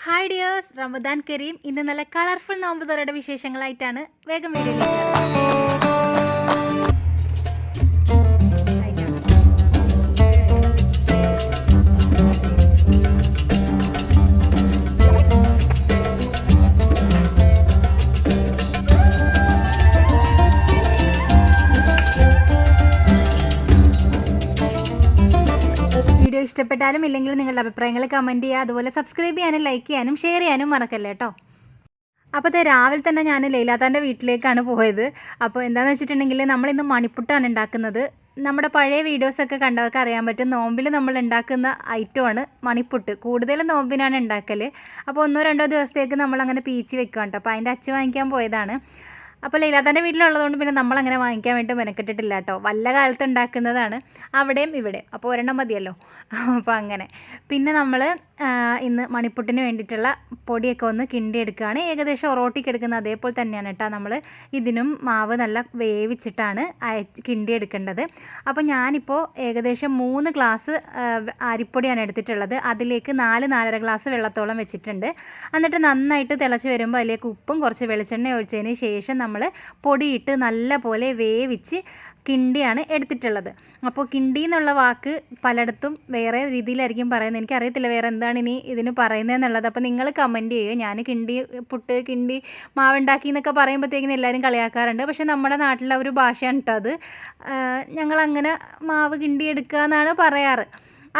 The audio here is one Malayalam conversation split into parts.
ഹായ് ഡിയേഴ്സ് റമദാൻ കരീം ഇന്ന് നല്ല കളർഫുൾ നോമ്പ് വിശേഷങ്ങളായിട്ടാണ് വേഗം വീഡിയോ ഇഷ്ടപ്പെട്ടാലും ഇല്ലെങ്കിലും നിങ്ങളുടെ അഭിപ്രായങ്ങൾ കമന്റ് ചെയ്യുക. അതുപോലെ സബ്സ്ക്രൈബ് ചെയ്യാനും ലൈക്ക് ചെയ്യാനും ഷെയർ ചെയ്യാനും മറക്കല്ലേ കേട്ടോ? അപ്പോൾ രാവിലെ തന്നെ ഞാൻ ലൈലാത്താന്റെ വീട്ടിലേക്കാണ് പോയത്. അപ്പോൾ എന്താണെന്ന് വെച്ചിട്ടുണ്ടെങ്കിൽ നമ്മളിന്ന് മണിപ്പുട്ടാണ് ഉണ്ടാക്കുന്നത്. നമ്മുടെ പഴയ വീഡിയോസൊക്കെ കണ്ടവർക്ക് അറിയാൻ പറ്റും. നോമ്പിൽ നമ്മൾ ഉണ്ടാക്കുന്ന ഐറ്റമാണ് മണിപ്പുട്ട്. കൂടുതലും നോമ്പിനാണ് ഉണ്ടാക്കൽ അപ്പോൾ ഒന്നോ രണ്ടോ ദിവസത്തേക്ക് നമ്മളങ്ങനെ പീച്ച് വെക്കുകയാണ് കേട്ടോ. അപ്പോൾ അതിന്റെ അച്ഛൻ വാങ്ങിക്കാൻ പോയതാണ്. അപ്പോൾ ലൈലാത്താന്റെ വീട്ടിലുള്ളതുകൊണ്ട് പിന്നെ നമ്മളങ്ങനെ വാങ്ങിക്കാൻ വേണ്ടി മെനക്കെട്ടിട്ടില്ല കേട്ടോ. വല്ല കാലത്ത് ഉണ്ടാക്കുന്നതാണ്. അവിടെയും ഇവിടെയും. അപ്പോൾ ഒരെണ്ണം മതിയല്ലോ. അപ്പോൾ അങ്ങനെ. പിന്നെ നമ്മൾ ഇന്ന് മണിപ്പുട്ടിന് വേണ്ടിയിട്ടുള്ള പൊടിയൊക്കെ ഒന്ന് കിണ്ടി കിണ്ടിയെടുക്കുകയാണ്. ഏകദേശം ഒറോട്ടിക്ക് എടുക്കുന്ന അതേപോലെ തന്നെയാണ് കേട്ടോ നമ്മൾ ഇതിനും മാവ് നല്ല വേവിച്ചിട്ടാണ് അയച്ച് കിണ്ടിയെടുക്കേണ്ടത്. അപ്പോൾ ഞാനിപ്പോൾ ഏകദേശം മൂന്ന് ഗ്ലാസ് അരിപ്പൊടിയാണ് എടുത്തിട്ടുള്ളത്. അതിലേക്ക് നാല് നാലര ഗ്ലാസ് വെള്ളത്തോളം വെച്ചിട്ടുണ്ട്. എന്നിട്ട് നന്നായിട്ട് തിളച്ച് വരുമ്പോൾ അതിലേക്ക് ഉപ്പും കുറച്ച് വെളിച്ചെണ്ണ ഒഴിച്ചതിന് ശേഷം നമ്മൾ പൊടിയിട്ട് നല്ല പോലെ വേവിച്ച് കിണ്ടിയാണ് എടുത്തിട്ടുള്ളത്. അപ്പോൾ കിണ്ടി എന്നുള്ള വാക്ക് പലയിടത്തും വേറെ രീതിയിലായിരിക്കും പറയുന്നത്. എനിക്കറിയത്തില്ല വേറെ എന്താണ് ഇനി ഇതിന് പറയുന്നതെന്നുള്ളത്. അപ്പോൾ നിങ്ങൾ കമന്റ് ചെയ്യുക. ഞാൻ കിണ്ടി പുട്ട് കിണ്ടി മാവുണ്ടാക്കി എന്നൊക്കെ പറയുമ്പോഴത്തേക്കിനും എല്ലാവരും കളിയാക്കാറുണ്ട്. പക്ഷേ നമ്മുടെ നാട്ടിലെ ഒരു ഭാഷയാണ് കേട്ടോ അത്. ഞങ്ങളങ്ങനെ മാവ് കിണ്ടി എടുക്കുക എന്നാണ് പറയാറ്.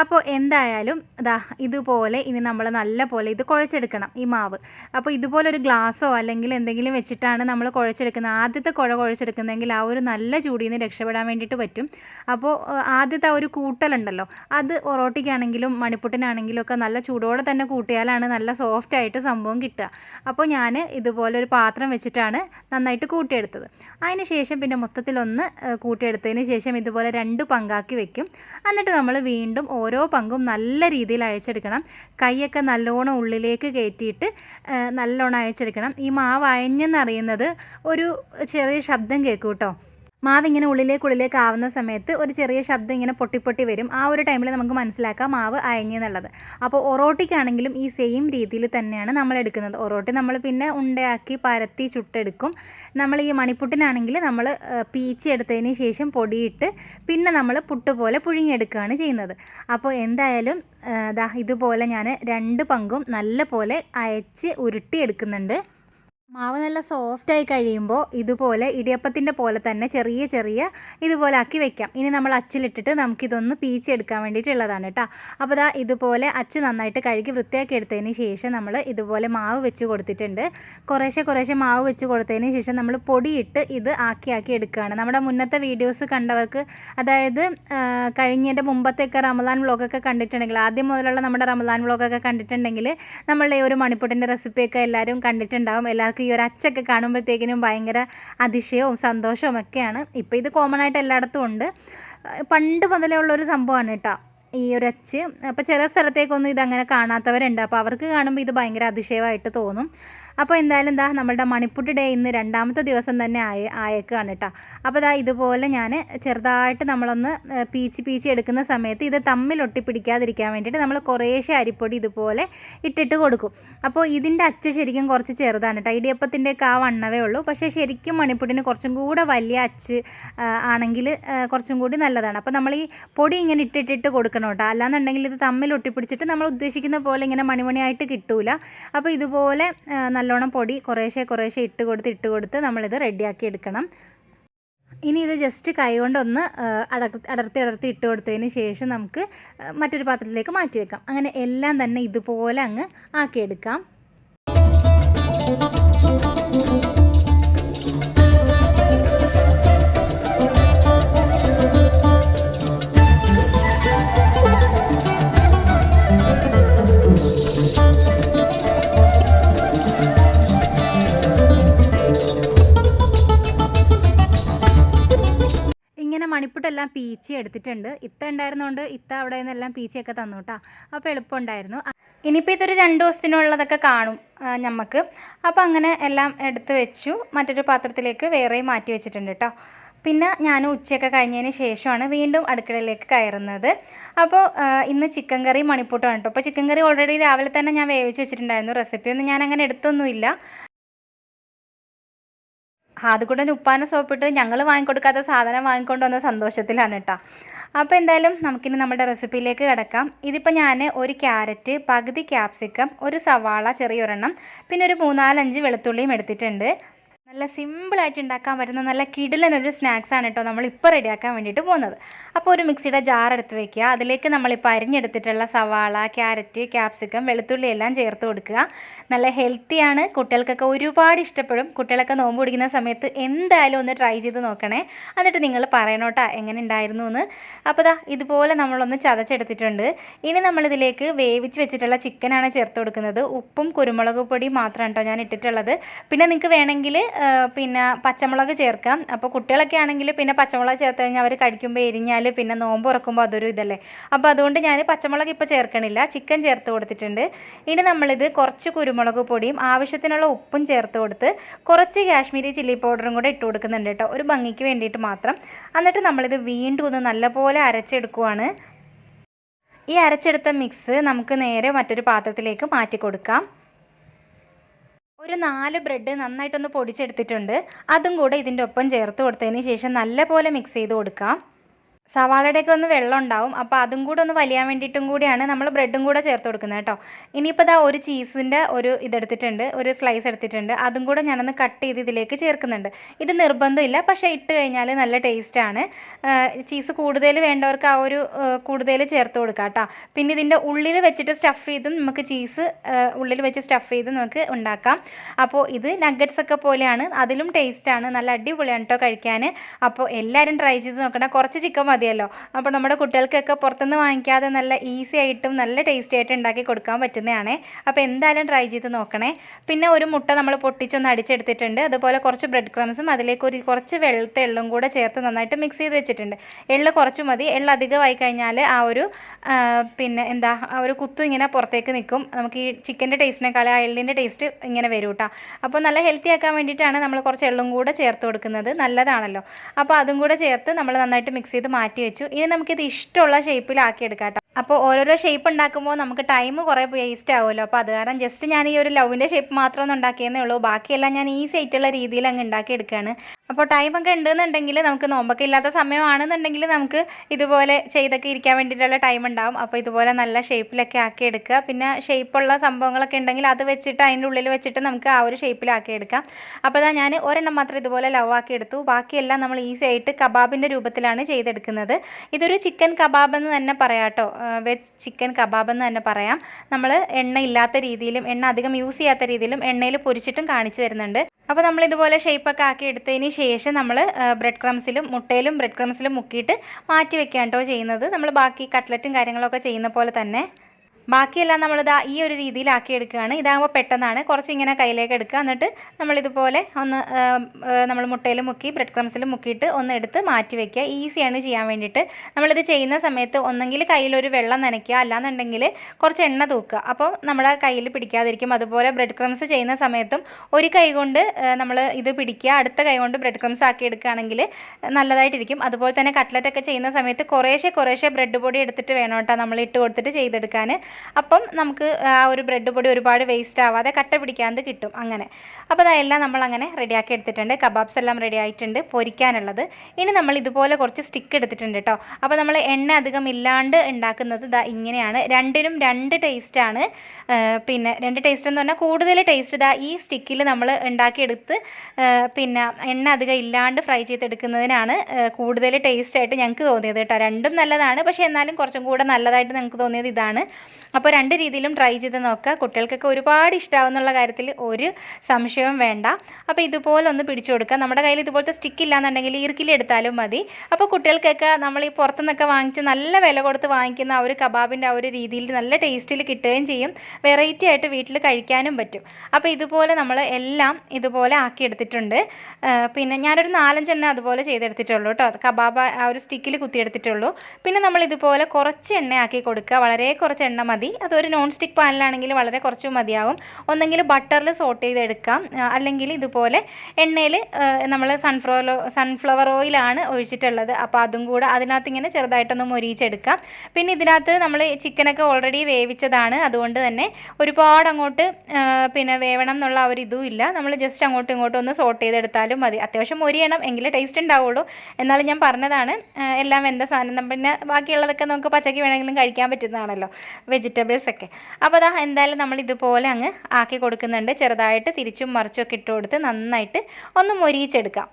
അപ്പോൾ എന്തായാലും ഇതാ ഇതുപോലെ ഇനി നമ്മൾ നല്ല പോലെ ഇത് കുഴച്ചെടുക്കണം ഈ മാവ്. അപ്പോൾ ഇതുപോലെ ഒരു ഗ്ലാസ്സോ അല്ലെങ്കിൽ എന്തെങ്കിലും വെച്ചിട്ടാണ് നമ്മൾ കുഴച്ചെടുക്കുന്നത്. ആദ്യത്തെ കുഴ കുഴച്ചെടുക്കുന്നതെങ്കിൽ ആ ഒരു നല്ല ചൂടിൽ നിന്ന് രക്ഷപ്പെടാൻ വേണ്ടിയിട്ട് പറ്റും. അപ്പോൾ ആദ്യത്തെ ആ ഒരു കൂട്ടലുണ്ടല്ലോ. അത് ഒറോട്ടിക്കാണെങ്കിലും മണിപ്പുട്ടിനാണെങ്കിലും ഒക്കെ നല്ല ചൂടോടെ തന്നെ കൂട്ടിയാലാണ് നല്ല സോഫ്റ്റ് ആയിട്ട് സംഭവം കിട്ടുക. അപ്പോൾ ഞാൻ ഇതുപോലെ ഒരു പാത്രം വെച്ചിട്ടാണ് നന്നായിട്ട് കൂട്ടിയെടുത്തത്. അതിന് ശേഷം പിന്നെ മൊത്തത്തിലൊന്ന് കൂട്ടിയെടുത്തതിന് ശേഷം ഇതുപോലെ രണ്ട് പങ്കാക്കി വെക്കും. എന്നിട്ട് നമ്മൾ വീണ്ടും ഓരോ പങ്കും നല്ല രീതിയിൽ അയച്ചെടുക്കണം. കൈയൊക്കെ നല്ലോണം ഉള്ളിലേക്ക് കയറ്റിയിട്ട് നല്ലോണം അയച്ചെടുക്കണം. ഈ മാവ് അയഞ്ഞെന്നറിയുന്നത് ഒരു ചെറിയ ശബ്ദം കേൾക്കും കേട്ടോ മാവ് ഇങ്ങനെ ഉള്ളിലേക്ക് ആവുന്ന സമയത്ത് ഒരു ചെറിയ ശബ്ദം ഇങ്ങനെ പൊട്ടി പൊട്ടി വരും. ആ ഒരു ടൈമിൽ നമുക്ക് മനസ്സിലാക്കാം മാവ് അയഞ്ഞെന്നുള്ളത് അപ്പോൾ ഒറോട്ടിക്കാണെങ്കിലും ഈ സെയിം രീതിയിൽ തന്നെയാണ് നമ്മൾ എടുക്കുന്നത്. ഒറോട്ടി നമ്മൾ പിന്നെ ഉണ്ടയാക്കി പരത്തി ചുട്ടെടുക്കും. നമ്മൾ ഈ മണിപ്പുട്ടിനാണെങ്കിൽ നമ്മൾ പീച്ച് എടുത്തതിന് ശേഷം പൊടിയിട്ട് പിന്നെ നമ്മൾ പുട്ട് പോലെ പുഴുങ്ങിയെടുക്കുകയാണ് ചെയ്യുന്നത്. അപ്പോൾ എന്തായാലും ഇതുപോലെ ഞാൻ രണ്ട് പങ്കും നല്ല പോലെ അയച്ച് ഉരുട്ടി എടുക്കുന്നുണ്ട് മാവ് നല്ല സോഫ്റ്റായി കഴിയുമ്പോൾ ഇതുപോലെ ഇടിയപ്പത്തിന്റെ പോലെ തന്നെ ചെറിയ ചെറിയ ഇതുപോലെ ആക്കി വെക്കാം. ഇനി നമ്മൾ അച്ചിലിട്ടിട്ട് നമുക്കിതൊന്ന് പീച്ചെടുക്കാൻ വേണ്ടിയിട്ടുള്ളതാണ് കേട്ടോ അപ്പോൾ ദാ ഇതുപോലെ അച്ച് നന്നായിട്ട് കഴുകി വൃത്തിയാക്കി എടുത്തതിന് ശേഷം നമ്മൾ ഇതുപോലെ മാവ് വെച്ച് കൊടുത്തിട്ടുണ്ട്. കുറേശ്ശെ കുറേശ്ശെ മാവ് വെച്ച് കൊടുത്തതിന് ശേഷം നമ്മൾ പൊടിയിട്ട് ഇത് ആക്കി ആക്കി എടുക്കുകയാണ്. നമ്മുടെ മുന്നത്തെ വീഡിയോസ് കണ്ടവർക്ക് അതായത് കഴിഞ്ഞതിന്റെ മുമ്പത്തെയൊക്കെ റമദാൻ വ്ളോഗൊക്കെ കണ്ടിട്ടുണ്ടെങ്കിൽ ആദ്യം മുതലുള്ള നമ്മുടെ റമദാൻ വ്ളോഗൊക്കെ കണ്ടിട്ടുണ്ടെങ്കിൽ നമ്മളുടെ ഒരു മണിപ്പൂട്ടിന്റെ റെസിപ്പിയൊക്കെ എല്ലാവരും കണ്ടിട്ടുണ്ടാവും. എല്ലാവർക്കും ഈ ഒരു അച്ചൊക്കെ കാണുമ്പോഴത്തേക്കിനും ഭയങ്കര അതിശയവും സന്തോഷവും ഒക്കെയാണ്. ഇപ്പോൾ ഇത് കോമൺ ആയിട്ട് എല്ലായിടത്തും ഉണ്ട്. പണ്ട് മുതലേ ഉള്ളൊരു സംഭവമാണ് കേട്ടോ ഈ ഒരു അച്ച്. അപ്പോൾ ചില സ്ഥലത്തേക്കൊന്നും ഇതങ്ങനെ കാണാത്തവരുണ്ട്. അപ്പോൾ അവർക്ക് കാണുമ്പോൾ ഇത് ഭയങ്കര അതിശയമായിട്ട് തോന്നും. അപ്പോൾ എന്തായാലും എന്താ നമ്മളുടെ മണിപ്പുട്ട് ഡേ ഇന്ന് രണ്ടാമത്തെ ദിവസം തന്നെ ആയ ആയേക്കാണ് കേട്ടോ അപ്പോൾ ഇതാ ഇതുപോലെ ഞാൻ ചെറുതായിട്ട് നമ്മളൊന്ന് പീച്ചി പീച്ചി എടുക്കുന്ന സമയത്ത് ഇത് തമ്മിൽ ഒട്ടിപ്പിടിക്കാതിരിക്കാൻ വേണ്ടിയിട്ട് നമ്മൾ കുറേശ്ശെ അരിപ്പൊടി ഇതുപോലെ ഇട്ടിട്ട് കൊടുക്കും. അപ്പോൾ ഇതിന്റെ അച്ച് ശരിക്കും കുറച്ച് ചെറുതാണ് കേട്ടോ ഇടിയപ്പത്തിന്റെയൊക്കെ ആ വണ്ണവേ ഉള്ളൂ. പക്ഷേ ശരിക്കും മണിപ്പുട്ടിന് കുറച്ചും കൂടെ വലിയ അച്ച് ആണെങ്കിൽ കുറച്ചും കൂടി നല്ലതാണ്. അപ്പോൾ നമ്മൾ ഈ പൊടി ഇങ്ങനെ ഇട്ടിട്ടിട്ട് കൊടുക്കണം കേട്ടോ അല്ലാന്നുണ്ടെങ്കിൽ ഇത് തമ്മിൽ ഒട്ടിപ്പിടിച്ചിട്ട് നമ്മൾ ഉദ്ദേശിക്കുന്ന പോലെ ഇങ്ങനെ മണിമണിയായിട്ട് കിട്ടൂല. അപ്പോൾ ഇതുപോലെ നല്ലോണം പൊടി കുറേശ്ശെ കുറേശ്ശെ ഇട്ട് കൊടുത്ത് ഇട്ട് കൊടുത്ത് നമ്മളിത് റെഡിയാക്കി എടുക്കണം. ഇനി ഇത് ജസ്റ്റ് കൈ കൈകൊണ്ടൊന്ന് അടർ അടർത്തി അടർത്തി ഇട്ട് കൊടുത്തതിന് ശേഷം നമുക്ക് മറ്റൊരു പാത്രത്തിലേക്ക് മാറ്റി വെക്കാം. അങ്ങനെ എല്ലാം തന്നെ ഇതുപോലെ അങ്ങ് ആക്കിയെടുക്കാം. മണിപ്പുട്ടെല്ലാം പീച്ചി എടുത്തിട്ടുണ്ട്. ഇത്ത ഉണ്ടായിരുന്നതുകൊണ്ട് ഇത്ത അവിടെ നിന്നെല്ലാം പീച്ചിയൊക്കെ തന്നു കേട്ടോ അപ്പോൾ എളുപ്പമുണ്ടായിരുന്നു. ഇനിയിപ്പോൾ ഇതൊരു രണ്ട് ദിവസത്തിനുള്ളതൊക്കെ കാണും നമുക്ക് അപ്പോൾ അങ്ങനെ എല്ലാം എടുത്ത് വെച്ചു. മറ്റൊരു പാത്രത്തിലേക്ക് വേറെ മാറ്റി വെച്ചിട്ടുണ്ട് കേട്ടോ പിന്നെ ഞാൻ ഉച്ചയൊക്കെ കഴിഞ്ഞതിന് ശേഷമാണ് വീണ്ടും അടുക്കളയിലേക്ക് കയറുന്നത്. അപ്പോൾ ഇന്ന് ചിക്കൻ കറി മണിപ്പൂട്ടാണ് കേട്ടോ അപ്പോൾ ചിക്കൻ കറി ഓൾറെഡി രാവിലെ തന്നെ ഞാൻ വേവിച്ച് വെച്ചിട്ടുണ്ടായിരുന്നു. റെസിപ്പി ഒന്നും ഞാൻ അങ്ങനെ എടുത്തൊന്നുമില്ല. അതുകൊണ്ട് ഉപ്പാനെ സോപ്പിട്ട് ഞങ്ങൾ വാങ്ങിക്കൊടുക്കാത്ത സാധനം വാങ്ങിക്കൊണ്ട് വന്ന സന്തോഷത്തിലാണ് കേട്ടോ അപ്പോൾ എന്തായാലും നമുക്കിനി നമ്മുടെ റെസിപ്പിയിലേക്ക് കിടക്കാം. ഇതിപ്പോൾ ഞാൻ ഒരു ക്യാരറ്റ് പകുതി ക്യാപ്സിക്കം ഒരു സവാള ചെറിയൊരെണ്ണം പിന്നെ ഒരു മൂന്നാലഞ്ച് വെളുത്തുള്ളിയും എടുത്തിട്ടുണ്ട്. നല്ല സിമ്പിളായിട്ട് ഉണ്ടാക്കാൻ പറ്റുന്ന നല്ല കിടിലനൊരു സ്നാക്സ് ആണ് കേട്ടോ നമ്മൾ ഇപ്പോൾ റെഡിയാക്കാൻ വേണ്ടിയിട്ട് പോകുന്നത്. അപ്പോൾ ഒരു മിക്സിയുടെ ജാർ എടുത്ത് വെക്കുക. അതിലേക്ക് നമ്മളിപ്പോൾ അരിഞ്ഞെടുത്തിട്ടുള്ള സവാള ക്യാരറ്റ് ക്യാപ്സിക്കം വെളുത്തുള്ളി എല്ലാം ചേർത്ത് കൊടുക്കുക. നല്ല ഹെൽത്തിയാണ് കുട്ടികൾക്കൊക്കെ ഒരുപാട് ഇഷ്ടപ്പെടും. കുട്ടികളൊക്കെ നോമ്പ് പിടിക്കുന്ന സമയത്ത് എന്തായാലും ഒന്ന് ട്രൈ ചെയ്ത് നോക്കണേ. എന്നിട്ട് നിങ്ങൾ പറയണോട്ടാ എങ്ങനെ ഉണ്ടായിരുന്നു എന്ന്. അപ്പോൾ ദാ ഇതുപോലെ നമ്മളൊന്ന് ചതച്ചെടുത്തിട്ടുണ്ട്. ഇനി നമ്മളിതിലേക്ക് വേവിച്ച് വെച്ചിട്ടുള്ള ചിക്കനാണ് ചേർത്ത് കൊടുക്കുന്നത്. ഉപ്പും കുരുമുളക് പൊടിയും മാത്രമാണ് കേട്ടോ ഞാൻ ഇട്ടിട്ടുള്ളത്. പിന്നെ നിങ്ങൾക്ക് വേണമെങ്കിൽ പിന്നെ പച്ചമുളക് ചേർക്കാം. അപ്പോൾ കുട്ടികളൊക്കെ ആണെങ്കിൽ പിന്നെ പച്ചമുളക് ചേർത്ത് കഴിഞ്ഞാൽ അവർ കഴിക്കുമ്പോൾ എരിഞ്ഞാൽ പിന്നെ നോമ്പ് ഉറക്കുമ്പോൾ അതൊരു ഇതല്ലേ. അപ്പോൾ അതുകൊണ്ട് ഞാൻ പച്ചമുളക് ഇപ്പോൾ ചേർക്കണില്ല. ചിക്കൻ ചേർത്ത് കൊടുത്തിട്ടുണ്ട്. ഇനി നമ്മളിത് കുറച്ച് കുരുമുളക് പൊടിയും ആവശ്യത്തിനുള്ള ഉപ്പും ചേർത്ത് കൊടുത്ത് കുറച്ച് കാശ്മീരി ചില്ലി പൗഡറും കൂടെ ഇട്ട് കൊടുക്കുന്നുണ്ട് കേട്ടോ. ഒരു ഭംഗിക്ക് വേണ്ടിയിട്ട് മാത്രം. എന്നിട്ട് നമ്മളിത് വീണ്ടും ഒന്ന് നല്ലപോലെ അരച്ചെടുക്കുവാണ്. ഈ അരച്ചെടുത്ത മിക്സ് നമുക്ക് നേരെ മറ്റൊരു പാത്രത്തിലേക്ക് മാറ്റി കൊടുക്കാം. ഒരു നാല് ബ്രെഡ് നന്നായിട്ടൊന്ന് പൊടിച്ചെടുത്തിട്ടുണ്ട്. അതും കൂടെ ഇതിന്റെ ഒപ്പം ചേർത്ത് കൊടുത്തതിന് ശേഷം നല്ലപോലെ മിക്സ് ചെയ്ത് കൊടുക്കാം. സവാളയുടെയൊക്കെ ഒന്ന് വെള്ളം ഉണ്ടാവും അപ്പോൾ അതും കൂടെ ഒന്ന് വലിയാൻ വേണ്ടിയിട്ടും കൂടിയാണ് നമ്മൾ ബ്രെഡും കൂടെ ചേർത്ത് കൊടുക്കുന്നത് കേട്ടോ. ഇനിയിപ്പോൾ ഇതാ ഒരു ചീസിന്റെ ഒരു ഇതെടുത്തിട്ടുണ്ട് ഒരു സ്ലൈസ് എടുത്തിട്ടുണ്ട്. അതും കൂടെ ഞാനൊന്ന് കട്ട് ചെയ്ത് ഇതിലേക്ക് ചേർക്കുന്നുണ്ട്. ഇത് നിർബന്ധമില്ല പക്ഷേ ഇട്ട് കഴിഞ്ഞാൽ നല്ല ടേസ്റ്റാണ് ചീസ് കൂടുതൽ വേണ്ടവർക്ക് ആ ഒരു കൂടുതൽ ചേർത്ത് കൊടുക്കാം കേട്ടോ. പിന്നെ ഇതിന്റെ ഉള്ളിൽ വെച്ചിട്ട് സ്റ്റഫ് ചെയ്തും നമുക്ക് ചീസ് ഉള്ളിൽ വെച്ച് സ്റ്റഫ് ചെയ്തും നമുക്ക് ഉണ്ടാക്കാം. അപ്പോൾ ഇത് നഗറ്റ്സ് ഒക്കെ പോലെയാണ് അതിലും ടേസ്റ്റാണ് നല്ല അടിപൊളിയാണ് കേട്ടോ കഴിക്കാൻ അപ്പോൾ എല്ലാവരും ട്രൈ ചെയ്ത് നോക്കണം. കുറച്ച് ചിക്കൻ മതിയല്ലോ. അപ്പോൾ നമ്മുടെ കുട്ടികൾക്കൊക്കെ പുറത്തുനിന്ന് വാങ്ങിക്കാതെ നല്ല ഈസി ആയിട്ടും നല്ല ടേസ്റ്റി ആയിട്ട് ഉണ്ടാക്കി കൊടുക്കാൻ പറ്റുന്നതാണ്. അപ്പോൾ എന്തായാലും ട്രൈ ചെയ്ത് നോക്കണേ. പിന്നെ ഒരു മുട്ട നമ്മൾ പൊട്ടിച്ചൊന്ന് അടിച്ചെടുത്തിട്ടുണ്ട്. അതുപോലെ കുറച്ച് ബ്രെഡ് ക്രംസും അതിലേക്ക് ഒരു കുറച്ച് വെളുത്ത എള്ളും കൂടെ ചേർത്ത് നന്നായിട്ട് മിക്സ് ചെയ്ത് വെച്ചിട്ടുണ്ട്. എള്ള് കുറച്ച് മതി. എള്ള് അധികമായി കഴിഞ്ഞാൽ ആ ഒരു പിന്നെ എന്താ ആ ഒരു കുത്തു ഇങ്ങനെ പുറത്തേക്ക് നിൽക്കും. നമുക്ക് ഈ ചിക്കന്റെ ടേസ്റ്റിനേക്കാളും ആ എള്ളിന്റെ ടേസ്റ്റ് ഇങ്ങനെ വരും കേട്ടോ അപ്പോൾ നല്ല ഹെൽത്തി ആക്കാൻ വേണ്ടിയിട്ടാണ് നമ്മൾ കുറച്ച് എള്ളും കൂടെ ചേർത്ത് കൊടുക്കുന്നത്. നല്ലതാണല്ലോ. അപ്പോൾ അതും കൂടെ ചേർത്ത് നമ്മൾ നന്നായിട്ട് മിക്സ് ചെയ്ത് മാറ്റി വെച്ചു. ഇനി നമുക്കിത് ഇഷ്ടമുള്ള ഷേപ്പിലാക്കി എടുക്കാം അപ്പോൾ ഓരോരോ ഷേപ്പ് ഉണ്ടാക്കുമ്പോൾ നമുക്ക് ടൈം കുറേ വേസ്റ്റ് ആവുമല്ലോ. അപ്പോൾ അത് കാരണം ജസ്റ്റ് ഞാൻ ഈ ഒരു ലവിന്റെ ഷേപ്പ് മാത്രം ഒന്ന് ഉണ്ടാക്കിയെന്നേ ഉള്ളൂ. ബാക്കിയെല്ലാം ഞാൻ ഈസി ആയിട്ടുള്ള രീതിയിൽ അങ്ങ് ഉണ്ടാക്കിയെടുക്കുകയാണ് അപ്പോൾ ടൈമൊക്കെ ഉണ്ടെന്നുണ്ടെങ്കിൽ നമുക്ക് നോമ്പൊക്കെ ഇല്ലാത്ത സമയമാണെന്നുണ്ടെങ്കിൽ നമുക്ക് ഇതുപോലെ ചെയ്തൊക്കെ ഇരിക്കാൻ വേണ്ടിയിട്ടുള്ള ടൈം ഉണ്ടാവും. അപ്പോൾ ഇതുപോലെ നല്ല ഷേപ്പിലൊക്കെ ആക്കി എടുക്കുക. പിന്നെ ഷേപ്പുള്ള സംഭവങ്ങളൊക്കെ ഉണ്ടെങ്കിൽ അത് വെച്ചിട്ട് അതിന്റെ ഉള്ളിൽ വെച്ചിട്ട് നമുക്ക് ആ ഒരു ഷേപ്പിലാക്കി എടുക്കാം. അപ്പോൾ അതാ ഞാൻ ഒരെണ്ണം മാത്രം ഇതുപോലെ ലവ് ആക്കി എടുത്തു. ബാക്കിയെല്ലാം നമ്മൾ ഈസി ആയിട്ട് കബാബിന്റെ രൂപത്തിലാണ് ചെയ്തെടുക്കുന്നത്. ഇതൊരു ചിക്കൻ കബാബ് എന്ന് തന്നെ പറയാം കേട്ടോ. വെജ് ചിക്കൻ കബാബ് എന്ന് തന്നെ പറയാം. നമ്മൾ എണ്ണ ഇല്ലാത്ത രീതിയിലും എണ്ണ അധികം യൂസ് ചെയ്യാത്ത രീതിയിലും എണ്ണയിൽ പൊരിച്ചിട്ടും കാണിച്ചു തരുന്നുണ്ട്. അപ്പോൾ നമ്മൾ ഇതുപോലെ ഷേപ്പൊക്കെ ആക്കി എടുത്തതിന് ശേഷം നമ്മൾ ബ്രെഡ് ക്രംസിലും മുട്ടയിലും ബ്രെഡ് ക്രംസിലും മുക്കിയിട്ട് മാറ്റി വെക്കുകയാണ് കേട്ടോ ചെയ്യുന്നത്. നമ്മൾ ബാക്കി കട്ട്ലറ്റും കാര്യങ്ങളൊക്കെ ചെയ്യുന്ന പോലെ തന്നെ ബാക്കിയെല്ലാം നമ്മളിതാ ഈ ഒരു രീതിയിലാക്കി എടുക്കുകയാണ് ഇതാകുമ്പോൾ പെട്ടെന്നാണ് കുറച്ച് ഇങ്ങനെ കയ്യിലേക്ക് എടുക്കുക. എന്നിട്ട് നമ്മളിതുപോലെ ഒന്ന് നമ്മൾ മുട്ടയിൽ മുക്കി ബ്രെഡ് ക്രംസിൽ മുക്കിയിട്ട് ഒന്ന് എടുത്ത് മാറ്റി വയ്ക്കുക ഈസിയാണ് ചെയ്യാൻ വേണ്ടിയിട്ട്. നമ്മളിത് ചെയ്യുന്ന സമയത്ത് ഒന്നെങ്കിൽ കയ്യിലൊരു വെള്ളം നനയ്ക്കുക. അല്ലാന്നുണ്ടെങ്കിൽ കുറച്ച് എണ്ണ തൂക്കുക. അപ്പോൾ നമ്മുടെ കയ്യിൽ പിടിക്കാതിരിക്കും. അതുപോലെ ബ്രെഡ് ക്രംസ് ചെയ്യുന്ന സമയത്തും ഒരു കൈ കൊണ്ട് നമ്മൾ ഇത് പിടിക്കുക. അടുത്ത കൈ കൊണ്ട് ബ്രെഡ് ക്രംസ് ആക്കി എടുക്കുകയാണെങ്കിൽ നല്ലതായിട്ടിരിക്കും. അതുപോലെ തന്നെ കട്ട്ലറ്റൊക്കെ ചെയ്യുന്ന സമയത്ത് കുറേശ്ശെ കുറേശ്ശെ ബ്രെഡ് പൊടി എടുത്തിട്ട് വേണം കേട്ടോ നമ്മൾ ഇട്ട് കൊടുത്തിട്ട് ചെയ്തെടുക്കാൻ. അപ്പം നമുക്ക് ആ ഒരു ബ്രെഡ് പൊടി ഒരുപാട് വേസ്റ്റ് ആവാതെ കട്ട പിടിക്കാതെ കിട്ടും അങ്ങനെ. അപ്പോൾ അതെല്ലാം നമ്മൾ അങ്ങനെ റെഡിയാക്കി എടുത്തിട്ടുണ്ട്. കബാബ്സ് എല്ലാം റെഡി ആയിട്ടുണ്ട് പൊരിക്കാനുള്ളത്. ഇനി നമ്മൾ ഇതുപോലെ കുറച്ച് സ്റ്റിക്ക് എടുത്തിട്ടുണ്ട് കേട്ടോ അപ്പോൾ നമ്മൾ എണ്ണ അധികം ഇല്ലാണ്ട് ഉണ്ടാക്കുന്നത് ഇതാ ഇങ്ങനെയാണ്. രണ്ടിനും രണ്ട് ടേസ്റ്റാണ് പിന്നെ രണ്ട് ടേസ്റ്റ് എന്ന് പറഞ്ഞാൽ കൂടുതൽ ടേസ്റ്റ് ഇതാ ഈ സ്റ്റിക്കിൽ നമ്മൾ ഉണ്ടാക്കിയെടുത്ത് പിന്നെ എണ്ണ അധികം ഇല്ലാണ്ട് ഫ്രൈ ചെയ്തെടുക്കുന്നതിനാണ് കൂടുതൽ ടേസ്റ്റ് ആയിട്ട് ഞങ്ങൾക്ക് തോന്നിയത് കേട്ടോ രണ്ടും നല്ലതാണ്. പക്ഷേ എന്നാലും കുറച്ചും കൂടെ നല്ലതായിട്ട് ഞങ്ങൾക്ക് തോന്നിയത് ഇതാണ്. അപ്പോൾ രണ്ട് രീതിയിലും ട്രൈ ചെയ്ത് നോക്കുക കുട്ടികൾക്കൊക്കെ ഒരുപാട് ഇഷ്ടമാവുന്നുള്ള കാര്യത്തിൽ ഒരു സംശയവും വേണ്ട. അപ്പോൾ ഇതുപോലെ ഒന്ന് പിടിച്ചു കൊടുക്കുക. നമ്മുടെ കയ്യിൽ ഇതുപോലത്തെ സ്റ്റിക്ക് ഇല്ലാന്നുണ്ടെങ്കിൽ ഈർക്കിലെടുത്താലും മതി. അപ്പോൾ കുട്ടികൾക്കൊക്കെ നമ്മൾ ഈ പുറത്തുനിന്നൊക്കെ വാങ്ങിച്ച് നല്ല വില കൊടുത്ത് വാങ്ങിക്കുന്ന ആ ഒരു കബാബിന്റെ ആ ഒരു രീതിയിൽ നല്ല ടേസ്റ്റിൽ കിട്ടുകയും ചെയ്യും. വെറൈറ്റി ആയിട്ട് വീട്ടിൽ കഴിക്കാനും പറ്റും. അപ്പോൾ ഇതുപോലെ നമ്മൾ എല്ലാം ഇതുപോലെ ആക്കിയെടുത്തിട്ടുണ്ട് പിന്നെ ഞാനൊരു നാലഞ്ചെണ്ണ അതുപോലെ ചെയ്തെടുത്തിട്ടുള്ളൂ കേട്ടോ കബാബ് ആ ഒരു സ്റ്റിക്കിൽ കുത്തിയെടുത്തിട്ടുള്ളൂ. പിന്നെ നമ്മൾ ഇതുപോലെ കുറച്ച് എണ്ണ ആക്കി കൊടുക്കുക. വളരെ കുറച്ച് എണ്ണ മതി. അതൊരു നോൺ സ്റ്റിക്ക് പാനിലാണെങ്കിൽ വളരെ കുറച്ച് മതിയാവും. ഒന്നെങ്കിൽ ബട്ടറിൽ സോട്ട് ചെയ്തെടുക്കാം. അല്ലെങ്കിൽ ഇതുപോലെ എണ്ണയിൽ നമ്മൾ സൺഫ്ലവർ സൺഫ്ലവർ ഓയിലാണ് ഒഴിച്ചിട്ടുള്ളത്. അപ്പോൾ അതും കൂടെ അതിനകത്ത് ഇങ്ങനെ ചെറുതായിട്ടൊന്ന് മൊരിയിച്ചെടുക്കാം. പിന്നെ ഇതിനകത്ത് നമ്മൾ ചിക്കനൊക്കെ ഓൾറെഡി വേവിച്ചതാണ്. അതുകൊണ്ട് തന്നെ ഒരുപാട് അങ്ങോട്ട് പിന്നെ വേവണം എന്നുള്ള ഒരു ഇതും ഇല്ല. നമ്മൾ ജസ്റ്റ് അങ്ങോട്ടും ഇങ്ങോട്ടും ഒന്ന് സോട്ട് ചെയ്തെടുത്താലും മതി. അത്യാവശ്യം മൊരിയണം. എങ്കിലേ ടേസ്റ്റ് ഉണ്ടാവുള്ളൂ. എന്നാലും ഞാൻ പറഞ്ഞതാണ് എല്ലാം വെന്ത സാധനം. പിന്നെ ബാക്കിയുള്ളതൊക്കെ നമുക്ക് പച്ചക്ക് വേണമെങ്കിലും കഴിക്കാൻ പറ്റുന്നതാണല്ലോ. വെജിറ്റബിൾസ് ഒക്കെ. അപ്പോൾ അതാ എന്തായാലും നമ്മൾ ഇതുപോലെ അങ്ങ് ആക്കി കൊടുക്കുന്നുണ്ട്. ചെറുതായിട്ട് തിരിച്ചും മറിച്ചും ഒക്കെ ഇട്ട് കൊടുത്ത് നന്നായിട്ട് ഒന്ന് മൊരിയിച്ചെടുക്കാം.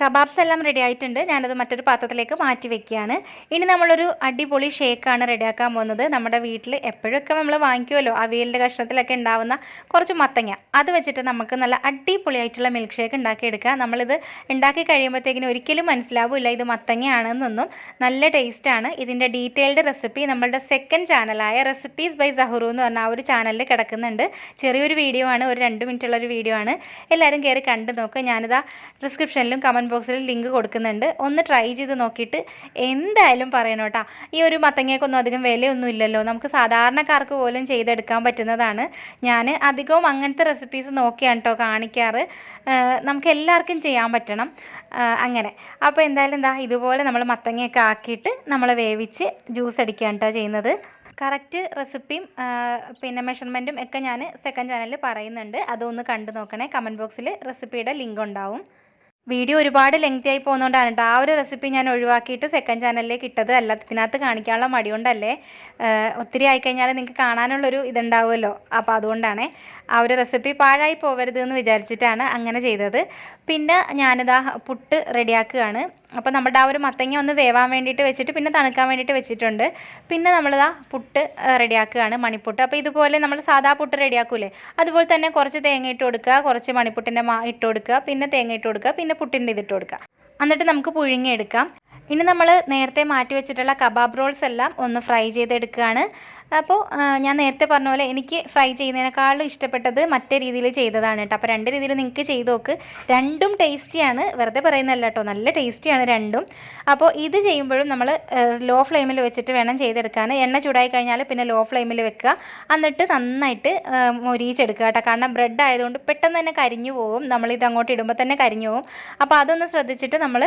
കബാബ്സ് എല്ലാം റെഡി ആയിട്ടുണ്ട്. ഞാനത് മറ്റൊരു പാത്രത്തിലേക്ക് മാറ്റി വെക്കുകയാണ്. ഇനി നമ്മളൊരു അടിപൊളി ഷേക്കാണ് റെഡിയാക്കാൻ പോകുന്നത്. നമ്മുടെ വീട്ടിൽ എപ്പോഴൊക്കെ നമ്മൾ വാങ്ങിക്കുമല്ലോ അവിയലിന്റെ കഷ്ണത്തിലൊക്കെ ഉണ്ടാവുന്ന കുറച്ച് മത്തങ്ങ അത് വെച്ചിട്ട് നമുക്ക് നല്ല അടിപൊളിയായിട്ടുള്ള മിൽക്ക് ഷേക്ക് ഉണ്ടാക്കിയെടുക്കുക നമ്മളിത് ഉണ്ടാക്കി കഴിയുമ്പോഴത്തേക്കിനും ഒരിക്കലും മനസ്സിലാവില്ല ഇത് മത്തങ്ങയാണെന്നൊന്നും നല്ല ടേസ്റ്റാണ് ഇതിന്റെ ഡീറ്റെയിൽഡ് റെസിപ്പി നമ്മളുടെ സെക്കൻഡ് ചാനലായ റെസിപ്പീസ് ബൈ സഹുറു എന്ന് പറഞ്ഞ ആ ഒരു ചാനലിൽ കിടക്കുന്നുണ്ട്. ചെറിയൊരു വീഡിയോ ആണ് ഒരു രണ്ട് മിനിറ്റുള്ള ഒരു വീഡിയോ ആണ്. എല്ലാവരും കയറി കണ്ടു നോക്കുക ഞാനിതാ ഡിസ്ക്രിപ്ഷനിലും കമന്റ് ബോക്സിലും ലിങ്ക് കൊടുക്കുന്നുണ്ട്. ഒന്ന് ട്രൈ ചെയ്ത് നോക്കിയിട്ട് എന്തായാലും പറയണം കേട്ടോ. ഈ ഒരു മത്തങ്ങയ്ക്കൊന്നും അധികം വിലയൊന്നും ഇല്ലല്ലോ നമുക്ക് സാധാരണക്കാർക്ക് പോലും ചെയ്തെടുക്കാൻ പറ്റുന്നതാണ്. ഞാൻ അധികവും അങ്ങനത്തെ റെസിപ്പീസ് നോക്കിയാണ് കേട്ടോ കാണിക്കാറ്. നമുക്ക് എല്ലാവർക്കും ചെയ്യാൻ പറ്റണം. അങ്ങനെ. അപ്പോൾ എന്തായാലും എന്താ ഇതുപോലെ നമ്മൾ മത്തങ്ങയൊക്കെ ആക്കിയിട്ട് നമ്മൾ വേവിച്ച് ജ്യൂസ് അടിക്കുകയാണ് കേട്ടോ ചെയ്യുന്നത്. കറക്റ്റ് റെസിപ്പിയും പിന്നെ മെഷർമെന്റും ഒക്കെ ഞാൻ സെക്കൻഡ് ചാനലിൽ പറയുന്നുണ്ട്. അതൊന്ന് കണ്ടു നോക്കണേ. കമന്റ് ബോക്സിൽ റെസിപ്പിയുടെ ലിങ്ക് ഉണ്ടാവും. വീഡിയോ ഒരുപാട് ലെങ്തി ആയി പോകുന്നതുകൊണ്ടാണ് കേട്ടോ ആ ഒരു റെസിപ്പി ഞാൻ ഒഴിവാക്കിയിട്ട് സെക്കൻഡ് ചാനലിലേക്ക് ഇട്ടത്. അല്ല ഇതിനകത്ത് കാണിക്കാനുള്ള മടി കൊണ്ടല്ലേ ഏഹ് ഒത്തിരി ആയിക്കഴിഞ്ഞാൽ നിങ്ങൾക്ക് കാണാനുള്ളൊരു ഇതുണ്ടാവുമല്ലോ. അപ്പോൾ അതുകൊണ്ടാണേ. ആ ഒരു റെസിപ്പി പാഴായി പോകരുത് എന്ന് വിചാരിച്ചിട്ടാണ് അങ്ങനെ ചെയ്തത്. പിന്നെ ഞാനിതാ പുട്ട് റെഡിയാക്കുകയാണ്. അപ്പോൾ നമ്മുടെ ആ ഒരു മത്തങ്ങ ഒന്ന് വേവാൻ വേണ്ടിയിട്ട് വെച്ചിട്ട് പിന്നെ തണുക്കാൻ വേണ്ടിയിട്ട് വെച്ചിട്ടുണ്ട്. പിന്നെ നമ്മളിതാ പുട്ട് റെഡിയാക്കുകയാണ് മണിപ്പുട്ട്. അപ്പോൾ ഇതുപോലെ നമ്മൾ സാധാ പുട്ട് റെഡിയാക്കൂലേ? അതുപോലെ തന്നെ കുറച്ച് തേങ്ങ ഇട്ട് കൊടുക്കുക കുറച്ച് മണിപ്പുട്ടിന്റെ മാ ഇട്ട് കൊടുക്കുക പിന്നെ തേങ്ങ ഇട്ട് കൊടുക്കുക പിന്നെ പുട്ടിന്റെ ഇതിട്ട് കൊടുക്കുക. എന്നിട്ട് നമുക്ക് പുഴുങ്ങിയെടുക്കാം ഇനി നമ്മൾ നേരത്തെ മാറ്റി വെച്ചിട്ടുള്ള കബാബ് റോൾസ് എല്ലാം ഒന്ന് ഫ്രൈ ചെയ്തെടുക്കുകയാണ്. അപ്പോൾ ഞാൻ നേരത്തെ പറഞ്ഞ പോലെ എനിക്ക് ഫ്രൈ ചെയ്യുന്നതിനേക്കാളും ഇഷ്ടപ്പെട്ടത് മറ്റേ രീതിയിൽ ചെയ്തതാണ് കേട്ടോ. അപ്പോൾ രണ്ട് രീതിയിൽ നിങ്ങൾക്ക് ചെയ്ത് നോക്ക്. രണ്ടും ടേസ്റ്റിയാണ് വെറുതെ പറയുന്നതല്ല കേട്ടോ. നല്ല ടേസ്റ്റിയാണ് രണ്ടും. അപ്പോൾ ഇത് ചെയ്യുമ്പോഴും നമ്മൾ ലോ ഫ്ലെയിമിൽ വെച്ചിട്ട് വേണം ചെയ്തെടുക്കാൻ എണ്ണ ചൂടായി കഴിഞ്ഞാൽ പിന്നെ ലോ ഫ്ലെയിമിൽ വെക്കുക. എന്നിട്ട് നന്നായിട്ട് മൊരിയിച്ചെടുക്കുക കേട്ടോ. കാരണം ബ്രെഡ് ആയതുകൊണ്ട് പെട്ടെന്ന് തന്നെ കരിഞ്ഞു പോകും നമ്മളിത് അങ്ങോട്ട് ഇടുമ്പോൾ തന്നെ കരിഞ്ഞു പോകും അപ്പോൾ അതൊന്ന് ശ്രദ്ധിച്ചിട്ട് നമ്മൾ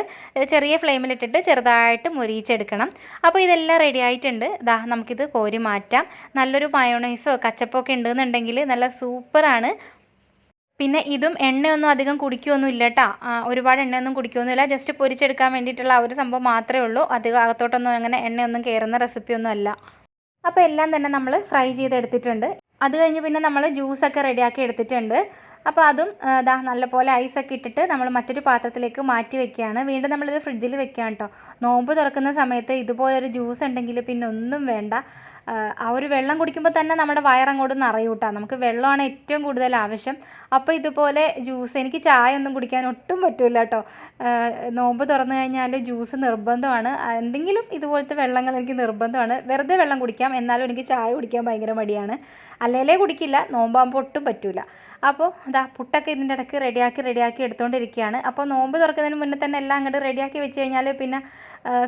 ചെറിയ ഫ്ലെയിമിലിട്ടിട്ട് ചെറുതായിട്ട് മൊരിയിച്ചെടുക്കണം. അപ്പോൾ ഇതെല്ലാം റെഡി ആയിട്ടുണ്ട്. ദാ നമുക്കിത് കോരി മാറ്റാം. നല്ലൊരു മയോണൈസോ കച്ചപ്പോ ഒക്കെ ഉണ്ടെന്നുണ്ടെങ്കിൽ നല്ല സൂപ്പറാണ്. പിന്നെ ഇതും എണ്ണയൊന്നും അധികം കുടിക്കുകയൊന്നും ഇല്ല കേട്ടോ ഒരുപാട് എണ്ണയൊന്നും കുടിക്കുകയൊന്നുമില്ല ജസ്റ്റ് പൊരിച്ചെടുക്കാൻ വേണ്ടിയിട്ടുള്ള ആ ഒരു സംഭവം മാത്രമേ ഉള്ളൂ. അധികം അകത്തോട്ടൊന്നും അങ്ങനെ എണ്ണയൊന്നും കയറുന്ന റെസിപ്പിയൊന്നും അല്ല. അപ്പോൾ എല്ലാം തന്നെ നമ്മൾ ഫ്രൈ ചെയ്തെടുത്തിട്ടുണ്ട്. അത് കഴിഞ്ഞ് പിന്നെ നമ്മൾ ജ്യൂസൊക്കെ റെഡിയാക്കി എടുത്തിട്ടുണ്ട്. അപ്പോൾ അതും ഇതാ നല്ലപോലെ ഐസൊക്കെ ഇട്ടിട്ട് നമ്മൾ മറ്റൊരു പാത്രത്തിലേക്ക് മാറ്റി വെക്കുകയാണ്. വീണ്ടും നമ്മളിത് ഫ്രിഡ്ജിൽ വെക്കുകയാണ് കേട്ടോ നോമ്പ് തുറക്കുന്ന സമയത്ത് ഇതുപോലൊരു ജ്യൂസ് ഉണ്ടെങ്കിൽ പിന്നെ ഒന്നും വേണ്ട. ആ, ഒരു വെള്ളം കുടിക്കുമ്പോൾ തന്നെ നമ്മുടെ വയറങ്ങോട്ട് നിറയൂട്ടാ. നമുക്ക് വെള്ളമാണ് ഏറ്റവും കൂടുതൽ ആവശ്യം. അപ്പോൾ ഇതുപോലെ ജ്യൂസ് എനിക്ക് ചായ ഒന്നും കുടിക്കാൻ ഒട്ടും പറ്റില്ല കേട്ടോ നോമ്പ് തുറന്നു കഴിഞ്ഞാൽ ജ്യൂസ് നിർബന്ധമാണ്. എന്തെങ്കിലും ഇതുപോലത്തെ വെള്ളങ്ങൾ എനിക്ക് നിർബന്ധമാണ്. വെറുതെ വെള്ളം കുടിക്കാം എന്നാലും എനിക്ക് ചായ കുടിക്കാൻ ഭയങ്കര മടിയാണ്. അല്ലേലേ കുടിക്കില്ല നോമ്പാകുമ്പോൾ ഒട്ടും പറ്റില്ല അപ്പോൾ ഇതാ പുട്ടൊക്കെ ഇതിന്റെ ഇടയ്ക്ക് റെഡിയാക്കി റെഡിയാക്കി എടുത്തുകൊണ്ടിരിക്കുകയാണ് അപ്പോൾ നോമ്പ് തുറക്കുന്നതിന് മുന്നേ തന്നെ എല്ലാം അങ്ങോട്ട് റെഡിയാക്കി വെച്ച് കഴിഞ്ഞാൽ പിന്നെ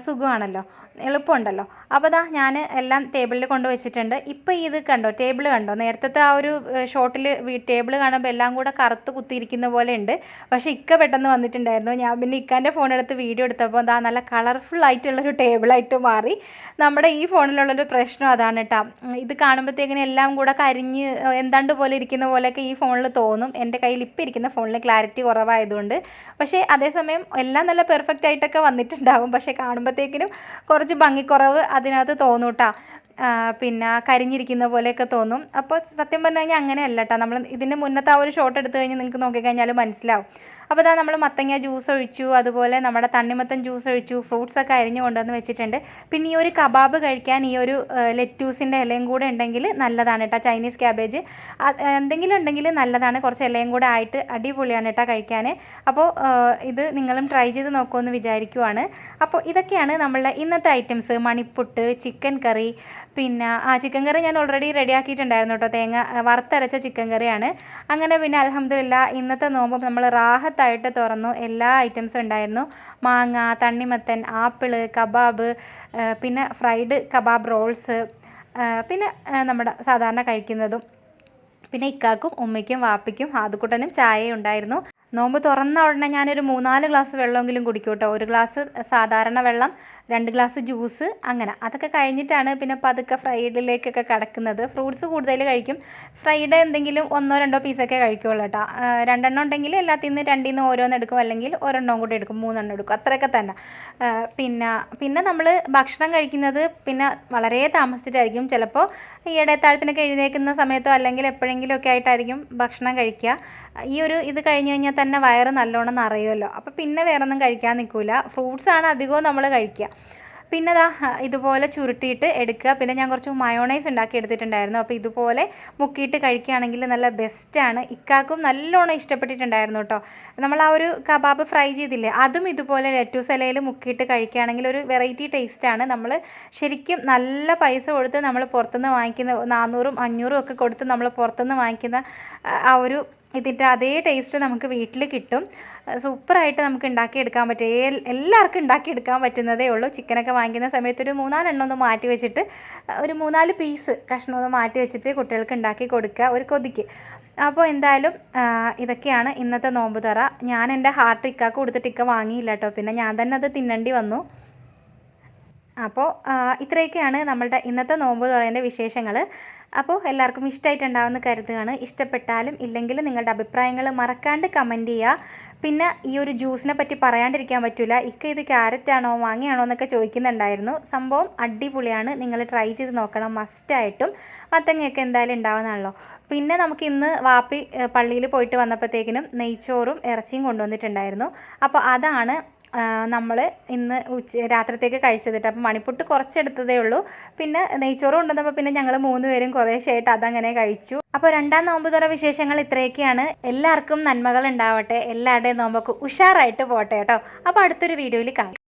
സുഖമാണല്ലോ. എളുപ്പമുണ്ടല്ലോ. അപ്പോൾ ദാ ഞാൻ എല്ലാം ടേബിളിൽ കൊണ്ട് വെച്ചിട്ടുണ്ട്. ഇപ്പോൾ ഇത് കണ്ടോ? ടേബിൾ കണ്ടോ? നേരത്തെ ആ ഒരു ഷോട്ടിൽ ടേബിൾ കാണുമ്പോൾ എല്ലാം കൂടെ കറുത്ത് കുത്തിയിരിക്കുന്ന പോലെ ഉണ്ട്. പക്ഷേ ഇക്ക പെട്ടെന്ന് വന്നിട്ടുണ്ടായിരുന്നു. ഞാൻ പിന്നെ ഇക്കാന്റെ ഫോൺ എടുത്ത് വീഡിയോ എടുത്തപ്പോൾ ദാ നല്ല കളർഫുൾ ആയിട്ടുള്ളൊരു ടേബിളായിട്ട് മാറി. നമ്മുടെ ഈ ഫോണിലുള്ളൊരു പ്രശ്നം അതാണ് കേട്ടോ ഇത് കാണുമ്പോഴത്തേക്കിനും എല്ലാം കൂടെ കരിഞ്ഞ് എന്താണ്ട് പോലെ ഇരിക്കുന്ന പോലെയൊക്കെ ഈ ഫോണിൽ തോന്നും. എന്റെ കയ്യിൽ ഇപ്പോൾ ഇരിക്കുന്ന ഫോണിൽ ക്ലാരിറ്റി കുറവായതുകൊണ്ട്. പക്ഷേ അതേസമയം എല്ലാം നല്ല പെർഫെക്റ്റ് ആയിട്ടൊക്കെ വന്നിട്ടുണ്ടാവും. പക്ഷേ കാണുമ്പോഴത്തേക്കിനും കുറച്ച് ഭംഗിക്കുറവ് അതിനകത്ത് തോന്നും കേട്ടോ പിന്നെ കരിഞ്ഞിരിക്കുന്ന പോലെയൊക്കെ തോന്നും. അപ്പോൾ സത്യം പറഞ്ഞു കഴിഞ്ഞാൽ അങ്ങനെയല്ല കേട്ടോ നമ്മൾ ഇതിന്റെ മുന്നത്തെ ആ ഒരു ഷോട്ട് എടുത്തു കഴിഞ്ഞാൽ നിങ്ങൾക്ക് നോക്കിക്കഴിഞ്ഞാൽ മനസ്സിലാവും. അപ്പോൾ ഇതാ നമ്മൾ മത്തങ്ങ ജ്യൂസ് ഒഴിച്ചു അതുപോലെ നമ്മുടെ തണ്ണിമത്തൻ ജ്യൂസ് ഒഴിച്ചു ഫ്രൂട്ട്സ് ഒക്കെ അരിഞ്ഞു കൊണ്ടുവന്ന് വെച്ചിട്ടുണ്ട്. പിന്നെ ഈ ഒരു കബാബ് കഴിക്കാൻ ഈ ഒരു ലെറ്റൂസിന്റെ ഇലയും കൂടെ ഉണ്ടെങ്കിൽ നല്ലതാണ് കേട്ടോ ചൈനീസ് ക്യാബേജ് എന്തെങ്കിലും ഉണ്ടെങ്കിൽ നല്ലതാണ്. കുറച്ച് ഇലയും കൂടെ ആയിട്ട് അടിപൊളിയാണ് കേട്ടോ കഴിക്കാൻ. അപ്പോൾ ഇത് നിങ്ങളും ട്രൈ ചെയ്ത് നോക്കുമെന്ന് വിചാരിക്കുവാണ്. അപ്പോൾ ഇതൊക്കെയാണ് നമ്മളുടെ ഇന്നത്തെ ഐറ്റംസ് മണിപ്പുട്ട് ചിക്കൻ കറി പിന്നെ ആ ചിക്കൻ കറി ഞാൻ ഓൾറെഡി റെഡി ആക്കിയിട്ടുണ്ടായിരുന്നു കേട്ടോ തേങ്ങ വറുത്തരച്ച ചിക്കൻ കറിയാണ് അങ്ങനെ പിന്നെ അലഹമില്ല ഇന്നത്തെ നോമ്പ് നമ്മൾ റാഹത്തായി മൊത്തമായിട്ട് തുറന്നു. എല്ലാ ഐറ്റംസും ഉണ്ടായിരുന്നു. മാങ്ങ തണ്ണിമത്തൻ ആപ്പിൾ കബാബ് പിന്നെ ഫ്രൈഡ് കബാബ് റോൾസ് പിന്നെ നമ്മുടെ സാധാരണ കഴിക്കുന്നതും. പിന്നെ ഇക്കാക്കും ഉമ്മയ്ക്കും വാപ്പയ്ക്കും ഹാദുക്കുട്ടനും ചായ ഉണ്ടായിരുന്നു. നോമ്പ് തുറന്ന ഉടനെ ഞാനൊരു മൂന്നാൽ ഗ്ലാസ് വെള്ളമെങ്കിലും കുടിക്കും കേട്ടോ ഒരു ഗ്ലാസ് സാധാരണ വെള്ളം രണ്ട് ഗ്ലാസ് ജ്യൂസ് അങ്ങനെ. അതൊക്കെ കഴിഞ്ഞിട്ടാണ് പിന്നെ പതുക്കെ ഫ്രൈഡിലേക്കൊക്കെ കടക്കുന്നത്. ഫ്രൂട്ട്സ് കൂടുതൽ കഴിക്കും. ഫ്രൈഡ് എന്തെങ്കിലും ഒന്നോ രണ്ടോ പീസൊക്കെ കഴിക്കുള്ളൂ കേട്ടോ. രണ്ടെണ്ണം ഉണ്ടെങ്കിൽ എല്ലാത്തിൽ നിന്ന് രണ്ടിൽ നിന്ന് ഓരോന്ന് എടുക്കും. അല്ലെങ്കിൽ ഒരെണ്ണം കൂടി എടുക്കും മൂന്നെണ്ണം എടുക്കും. അത്രയൊക്കെ തന്നെ. പിന്നെ പിന്നെ നമ്മൾ ഭക്ഷണം കഴിക്കുന്നത് പിന്നെ വളരെ താമസിച്ചിട്ടായിരിക്കും. ചിലപ്പോൾ ഈ ഇടത്താഴത്തിനൊക്കെ എഴുന്നേൽക്കുന്ന സമയത്തോ അല്ലെങ്കിൽ എപ്പോഴെങ്കിലും ഒക്കെ ആയിട്ടായിരിക്കും ഭക്ഷണം കഴിക്കുക. ഈ ഒരു ഇത് കഴിഞ്ഞ് കഴിഞ്ഞാൽ തന്നെ വയറ് നല്ലോണം നിറയുമല്ലോ. അപ്പോൾ പിന്നെ വേറെ ഒന്നും കഴിക്കാൻ നിൽക്കില്ല. ഫ്രൂട്ട്സാണ് അധികവും നമ്മൾ കഴിക്കുക. പിന്നെ ദാ ഇതുപോലെ ചുരുട്ടിയിട്ട് എടുക്കുക. പിന്നെ ഞാൻ കുറച്ച് മയോണൈസ് ഉണ്ടാക്കി എടുത്തിട്ടുണ്ടായിരുന്നു. അപ്പോൾ ഇതുപോലെ മുക്കിയിട്ട് കഴിക്കുകയാണെങ്കിൽ നല്ല ബെസ്റ്റാണ് ഇക്കാക്കും നല്ലോണം ഇഷ്ടപ്പെട്ടിട്ടുണ്ടായിരുന്നു കേട്ടോ. നമ്മൾ ആ ഒരു കബാബ് ഫ്രൈ ചെയ്തില്ലേ അതും ഇതുപോലെ ലെറ്റൂസ് ഇലയിൽ മുക്കിയിട്ട് കഴിക്കുകയാണെങ്കിൽ ഒരു വെറൈറ്റി ടേസ്റ്റാണ് നമ്മൾ ശരിക്കും നല്ല പൈസ കൊടുത്ത് നമ്മൾ പുറത്തുനിന്ന് വാങ്ങിക്കുന്ന നാനൂറും അഞ്ഞൂറും ഒക്കെ കൊടുത്ത് നമ്മൾ പുറത്തുനിന്ന് വാങ്ങിക്കുന്ന ആ, ആ ഒരു ഇതിന്റെ അതേ ടേസ്റ്റ് നമുക്ക് വീട്ടിൽ കിട്ടും. സൂപ്പറായിട്ട് നമുക്ക് ഉണ്ടാക്കിയെടുക്കാൻ പറ്റും. എല്ലാവർക്കും ഉണ്ടാക്കിയെടുക്കാൻ പറ്റുന്നതേ ഉള്ളൂ. ചിക്കനൊക്കെ വാങ്ങിക്കുന്ന സമയത്ത് ഒരു മൂന്നാലെണ്ണം ഒന്ന് മാറ്റി വെച്ചിട്ട് ഒരു മൂന്നാൽ പീസ് കഷ്ണം ഒന്ന് മാറ്റി വെച്ചിട്ട് കുട്ടികൾക്ക് ഉണ്ടാക്കി കൊടുക്കുക ഒരു കൊതിക്ക്. അപ്പോൾ എന്തായാലും ഇതൊക്കെയാണ് ഇന്നത്തെ നോമ്പ് തറ ഞാൻ എന്റെ ഹാർട്ട് ഇക്കാക്ക് കൊടുത്തിട്ട് ഇക്ക വാങ്ങിയില്ല കേട്ടോ. പിന്നെ ഞാൻ തന്നെ അത് തിന്നേണ്ടി വന്നു. അപ്പോൾ ഇത്രയൊക്കെയാണ് നമ്മളുടെ ഇന്നത്തെ നോമ്പ് തുറേന്റെ വിശേഷങ്ങൾ അപ്പോൾ എല്ലാവർക്കും ഇഷ്ടമായിട്ടുണ്ടാവുമെന്ന് കരുതുകയാണ്. ഇഷ്ടപ്പെട്ടാലും ഇല്ലെങ്കിലും നിങ്ങളുടെ അഭിപ്രായങ്ങൾ മറക്കാണ്ട് കമന്റ് ചെയ്യുക. പിന്നെ ഈ ഒരു ജ്യൂസിനെ പറ്റി പറയാണ്ടിരിക്കാൻ പറ്റില്ല ഇക്ക ഇത് ക്യാരറ്റ് ആണോ മാങ്ങയാണോ എന്നൊക്കെ ചോദിക്കുന്നുണ്ടായിരുന്നു. സംഭവം അടിപൊളിയാണ്. നിങ്ങൾ ട്രൈ ചെയ്ത് നോക്കണം. മസ്റ്റായിട്ടും മത്തങ്ങയൊക്കെ എന്തായാലും ഉണ്ടാവുന്നതാണല്ലോ. പിന്നെ നമുക്ക് ഇന്ന് വാപ്പി പള്ളിയിൽ പോയിട്ട് വന്നപ്പോഴത്തേക്കിനും നെയ്ച്ചോറും ഇറച്ചിയും കൊണ്ടുവന്നിട്ടുണ്ടായിരുന്നു. അപ്പോൾ അതാണ് നമ്മൾ ഇന്ന് ഉച്ച രാത്രിത്തേക്ക് കഴിച്ചതിട്ട്. അപ്പം മണിപ്പുട്ട് കുറച്ചെടുത്തതേ ഉള്ളൂ. പിന്നെ നെയ്ച്ചോറ് കൊണ്ടുവന്നപ്പോൾ പിന്നെ ഞങ്ങൾ മൂന്ന് പേരും കുറേശ്ശായിട്ട് അതങ്ങനെ കഴിച്ചു. അപ്പോൾ രണ്ടാം നോമ്പ് തുറ വിശേഷങ്ങൾ ഇത്രയൊക്കെയാണ്. എല്ലാവർക്കും നന്മകൾ ഉണ്ടാവട്ടെ. എല്ലാവരുടെയും നോമ്പൊക്കെ ഉഷാറായിട്ട് പോട്ടെ കേട്ടോ. അപ്പോൾ അടുത്തൊരു വീഡിയോയിൽ കാണാം.